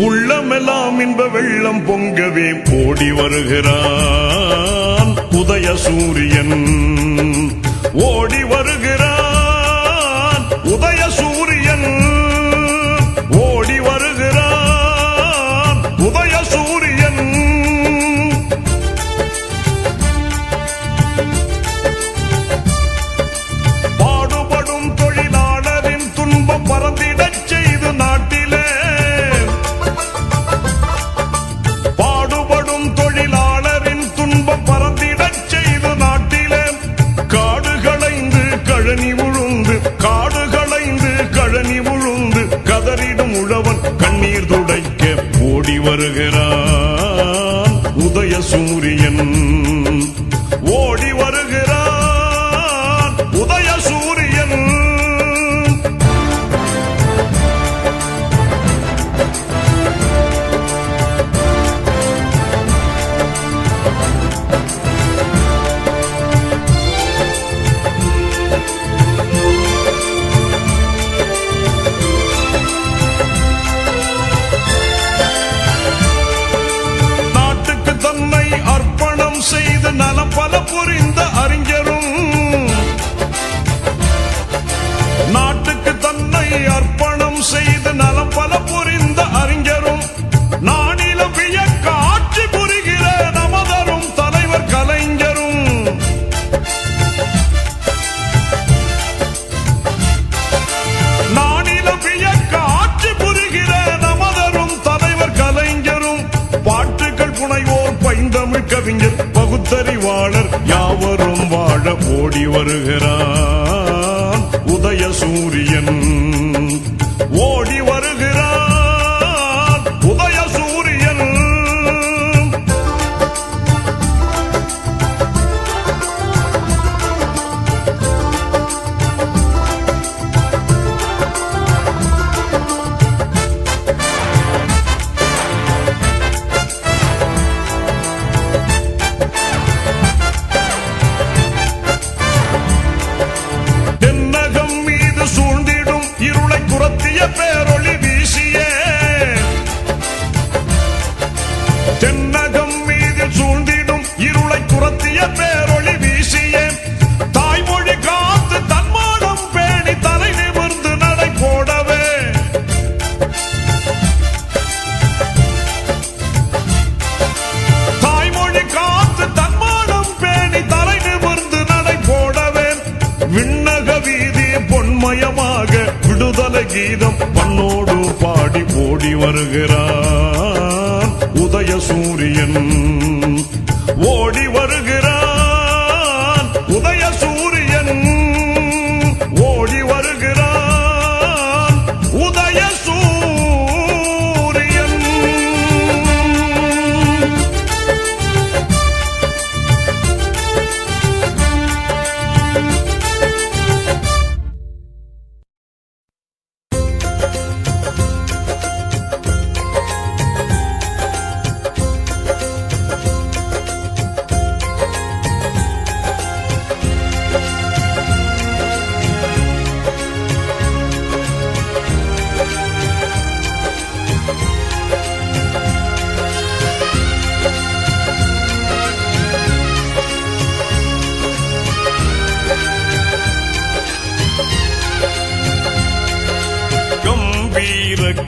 உள்ளமெல்லாம் இன்ப வெள்ளம் பொங்கவே போடி வருகிறான். உதய சூரியன். பல புரிந்த அறிஞரும் நானிலம் வியக்க ஆட்சி புரிகிற நமதரும் தலைவர் கலைஞரும். நானிலம் வியக்க ஆட்சி புரிகிற நமதரும் தலைவர் கலைஞரும் பாட்டுகள் புனைவோர் பைந்தமிழ் கவிஞர் பகுத்தறிவாளர் யாவரும் வாழ ஓடி வருகிறார். உதய சூரியன் கீதம் பண்ணோடு பாடி ஓடி வருகிறான். உதய சூரியன் ஓடி வருகிறான். உதய சூரியன்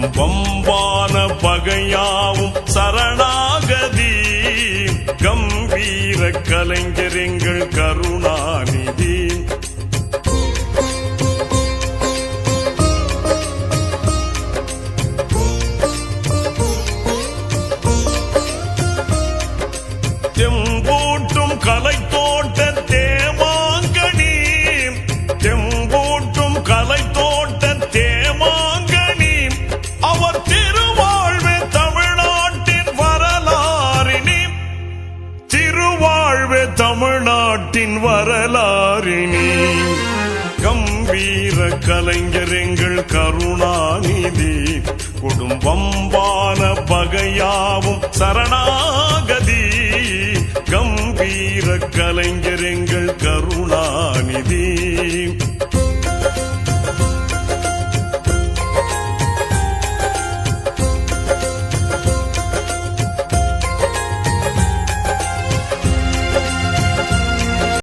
கொடும் பகையாவும் நாட்டின் வரலாறினி. கம்பீர கலைஞர் எங்கள் கருணா.